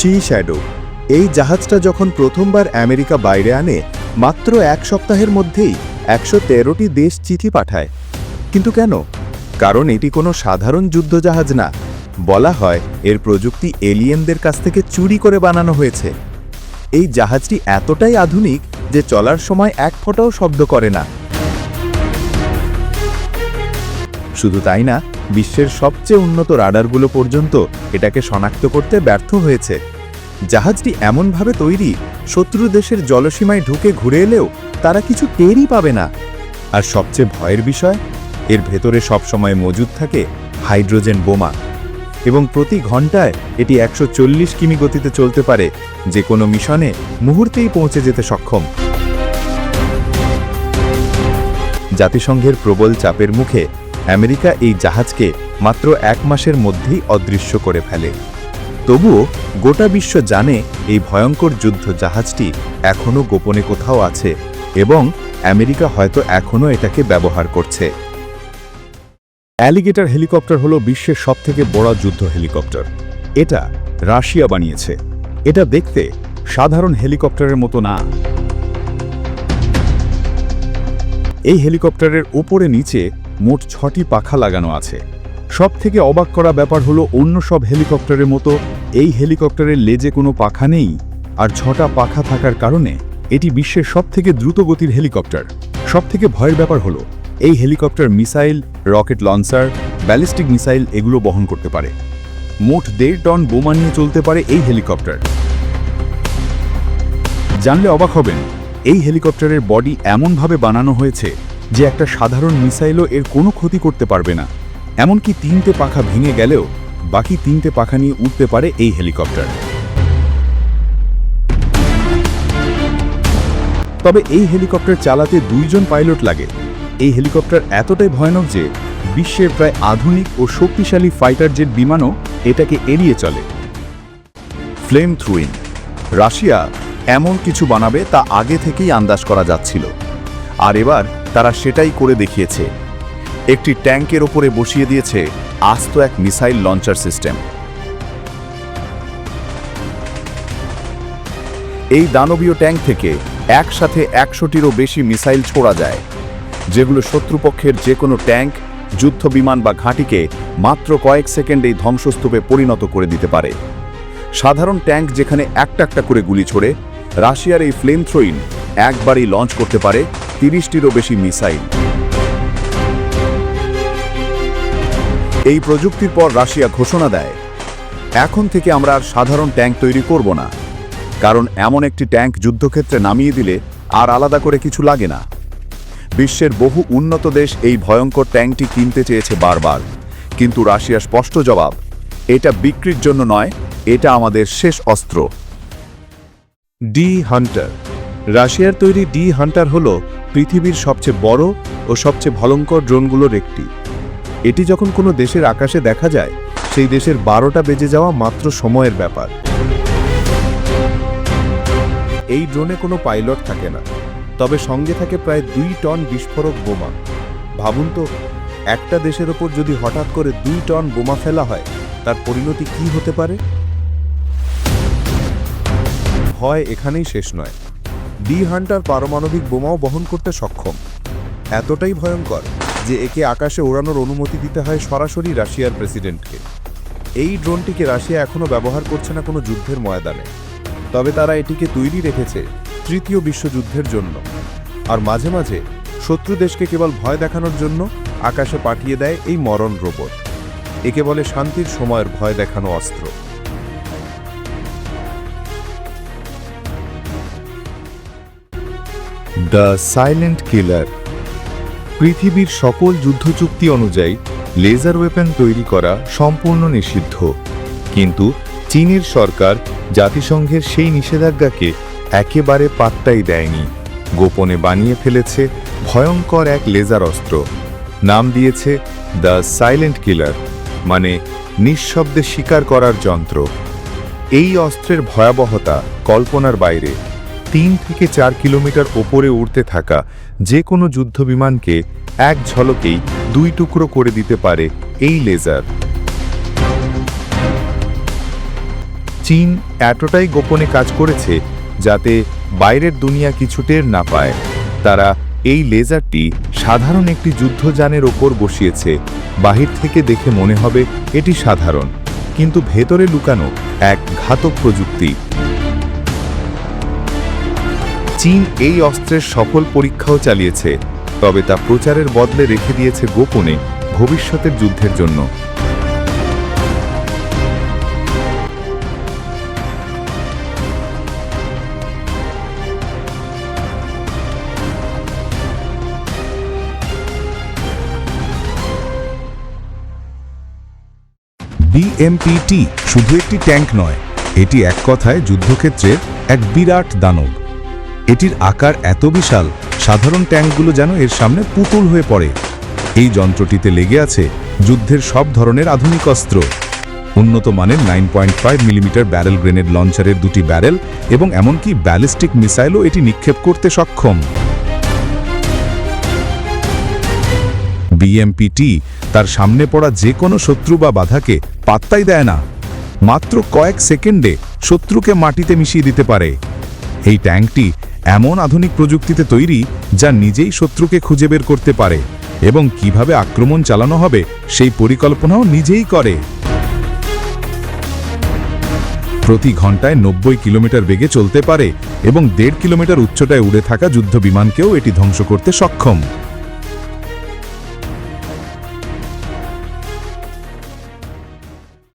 C shadow. এই জাহাজটা যখন প্রথমবার আমেরিকা বাইরে আনে, মাত্র এক সপ্তাহের মধ্যেই একশো তেরোটি দেশ চিঠি পাঠায়। কিন্তু কেন? কারণ এটি কোনো সাধারণ যুদ্ধজাহাজ না। বলা হয়, এর প্রযুক্তি এলিয়েনদের কাছ থেকে চুরি করে বানানো হয়েছে। এই জাহাজটি এতটাই আধুনিক যে চলার সময় এক ফোঁটাও শব্দ করে না। শুধু তাই না বিশ্বের সবচেয়ে উন্নত রাডারগুলো পর্যন্ত এটাকে শনাক্ত করতে ব্যর্থ হয়েছে। জাহাজটি এমনভাবে তৈরি, শত্রু দেশের জলসীমায় ঢুকে ঘুরে এলেও তারা কিছু টেরই পাবে না। আর সবচেয়ে ভয়ের বিষয়, এর ভেতরে সবসময় মজুদ থাকে হাইড্রোজেন বোমা। এবং প্রতি ঘন্টায় এটি একশো চল্লিশ কিমি গতিতে চলতে পারে, যে কোনো মিশনে মুহূর্তেই পৌঁছে যেতে সক্ষম। জাতিসংঘের প্রবল চাপের মুখে আমেরিকা এই জাহাজকে মাত্র এক মাসের মধ্যেই অদৃশ্য করে ফেলে। তবুও গোটা বিশ্ব জানে এই ভয়ঙ্কর যুদ্ধ জাহাজটি এখনও গোপনে কোথাও আছে এবং আমেরিকা হয়তো এখনও এটাকে ব্যবহার করছে। অ্যালিগেটার হেলিকপ্টার হলো বিশ্বের সবথেকে বড় যুদ্ধ হেলিকপ্টার। এটা রাশিয়া বানিয়েছে। এটা দেখতে সাধারণ হেলিকপ্টারের মতো না। এই হেলিকপ্টারের উপরে নিচে মোট ছটি পাখা লাগানো আছে। সব থেকে অবাক করা ব্যাপার হলো অন্য সব হেলিকপ্টারের মতো এই হেলিকপ্টারের লেজে কোনো পাখা নেই আর ছটা পাখা থাকার কারণে এটি বিশ্বের সবথেকে দ্রুত গতির হেলিকপ্টার। সবথেকে ভয়ের ব্যাপার হলো এই helicopter missile, rocket launcher, ballistic missile এগুলো বহন করতে পারে। মোট দেড় টন বোমা নিয়ে চলতে পারে এই হেলিকপ্টার। জানলে অবাক হবেন, এই হেলিকপ্টারের বডি এমনভাবে বানানো হয়েছে যে একটা সাধারণ মিসাইলও এর কোনো ক্ষতি করতে পারবে না। এমনকি তিনটে পাখা ভেঙে গেলেও বাকি তিনটে পাখা নিয়ে উঠতে পারে এই হেলিকপ্টার। তবে এই হেলিকপ্টার চালাতে দুইজন পাইলট লাগে। এই হেলিকপ্টার এতটাই ভয়ানক যে বিশ্বের প্রায় আধুনিক ও শক্তিশালী ফাইটার জেট বিমানও এটাকে এড়িয়ে চলে। ফ্লেম থ্রুইং রাশিয়া এমন কিছু বানাবে তা আগে থেকেই আন্দাজ করা যাচ্ছিল। আর এবার তারা সেটাই করে দেখিয়েছে। একটি ট্যাঙ্কের ওপরে বসিয়ে দিয়েছে আস্ত এক মিসাইল লঞ্চার সিস্টেম। এই দানবীয় ট্যাঙ্ক থেকে একসাথে একশোটিরও বেশি মিসাইল ছোড়া যায়, যেগুলো শত্রুপক্ষের যে কোনো ট্যাঙ্ক, যুদ্ধ বিমান বা ঘাঁটিকে মাত্র কয়েক সেকেন্ডেই ধ্বংসস্তূপে পরিণত করে দিতে পারে। সাধারণ ট্যাঙ্ক যেখানে একটা একটা করে গুলি ছোড়ে, রাশিয়ার এই ফ্লেম থ্রোইন একবারই লঞ্চ করতে পারে তিরিশটিরও বেশি মিসাইল। এই প্রযুক্তির পর রাশিয়া ঘোষণা দেয়, এখন থেকে আমরা আর সাধারণ ট্যাঙ্ক তৈরি করব না, কারণ এমন একটি ট্যাঙ্ক যুদ্ধক্ষেত্রে নামিয়ে দিলে আর আলাদা করে কিছু লাগে না। বিশ্বের বহু উন্নত দেশ এই ভয়ঙ্কর ট্যাঙ্কটি কিনতে চেয়েছে বারবার, কিন্তু রাশিয়া স্পষ্ট জবাব, এটা বিক্রির জন্য নয়, এটা আমাদের শেষ অস্ত্র। ডি হান্টার রাশিয়ার তৈরি ডি হান্টার হল পৃথিবীর সবচেয়ে বড় ও সবচেয়ে ভয়ঙ্কর ড্রোনগুলোর একটি। এটি যখন কোনো দেশের আকাশে দেখা যায়, সেই দেশের বারোটা বেজে যাওয়া মাত্র সময়ের ব্যাপার। এই ড্রোনে কোনো পাইলট থাকে না, তবে সঙ্গে থাকে প্রায় দুই টন বিস্ফোরক বোমা। ভাবুন তো, একটা দেশের ওপর যদি হঠাৎ করে দুই টন বোমা ফেলা হয়, তার পরিণতি কি হতে পারে? ভয় এখানেই শেষ নয়। ডি হান্টার পারমাণবিক বোমাও বহন করতে সক্ষম। এতটাই ভয়ঙ্কর যে একে আকাশে ওড়ানোর অনুমতি দিতে হয় সরাসরি রাশিয়ার প্রেসিডেন্টকে। এই ড্রোনটিকে রাশিয়া এখনও ব্যবহার করছে না কোনো যুদ্ধের ময়দানে। তবে তারা এটিকে তৈরি রেখেছে তৃতীয় বিশ্বযুদ্ধের জন্য। আর মাঝে মাঝে শত্রু দেশকে কেবল ভয় দেখানোর জন্য আকাশে পাঠিয়ে দেয় এই মরণ রোবট। একে বলে শান্তির সময়ের ভয় দেখানো অস্ত্র। The silent killer. পৃথিবীর সকল যুদ্ধচুক্তি অনুযায়ী, লেজার ওয়েপেন তৈরি করা সম্পূর্ণ নিষিদ্ধ। কিন্তু চীনের সরকার জাতিসংঘের সেই নিষেধাজ্ঞাকে একেবারে পাত্তাই দেয়নি। গোপনে বানিয়ে ফেলেছে ভয়ঙ্কর এক লেজার অস্ত্র। নাম দিয়েছে দ্য সাইলেন্ট কিলার মানে নিঃশব্দে শিকার করার যন্ত্র। এই অস্ত্রের ভয়াবহতা কল্পনার বাইরে। তিন থেকে চার কিলোমিটার ওপরে উড়তে থাকা যে কোনো যুদ্ধবিমানকে এক ঝলকেই দুই টুকরো করে দিতে পারে এই লেজার। চীন এতটাই গোপনে কাজ করেছে যাতে বাইরের দুনিয়া কিছু টের না পায়। তারা এই লেজারটি সাধারণ একটি যুদ্ধযানের ওপর বসিয়েছে। বাহির থেকে দেখে মনে হবে এটি সাধারণ। কিন্তু ভেতরে লুকানো এক ঘাতক প্রযুক্তি। চীন এই অস্ত্রের সফল পরীক্ষাও চালিয়েছে, তবে তা প্রচারের বদলে রেখে দিয়েছে গোপনে ভবিষ্যতের যুদ্ধের জন্য। বিএমপিটি শুধু একটি ট্যাঙ্ক নয়, এটি এক কথায় যুদ্ধক্ষেত্রের এক বিরাট দানব। এটির আকার এত বিশাল, সাধারণ ট্যাঙ্কগুলো যেন এর সামনে পুতুল হয়ে পড়ে। এই যন্ত্রটিতে লেগে আছে যুদ্ধের সব ধরনের আধুনিক অস্ত্র। উন্নত মানের nine point five millimeter barrel grenade লঞ্চারের দুটি ব্যারেল এবং এমনকি ব্যালিস্টিক মিসাইলও এটি নিক্ষেপ করতে সক্ষম। বিএমপিটি তার সামনে পড়া যে কোনো শত্রু বা বাধাকে পাত্তাই দেয় না। মাত্র কয়েক সেকেন্ডে শত্রুকে মাটিতে মিশিয়ে দিতে পারে। এই ট্যাঙ্কটি এমন আধুনিক প্রযুক্তিতে তৈরি যা নিজেই শত্রুকে খুঁজে বের করতে পারে এবং কীভাবে আক্রমণ চালানো হবে সেই পরিকল্পনাও নিজেই করে। প্রতি ঘন্টায় নব্বই কিলোমিটার বেগে চলতে পারে এবং দেড় কিলোমিটার উচ্চতায় উড়ে থাকা যুদ্ধ বিমানকেও এটি ধ্বংস করতে সক্ষম।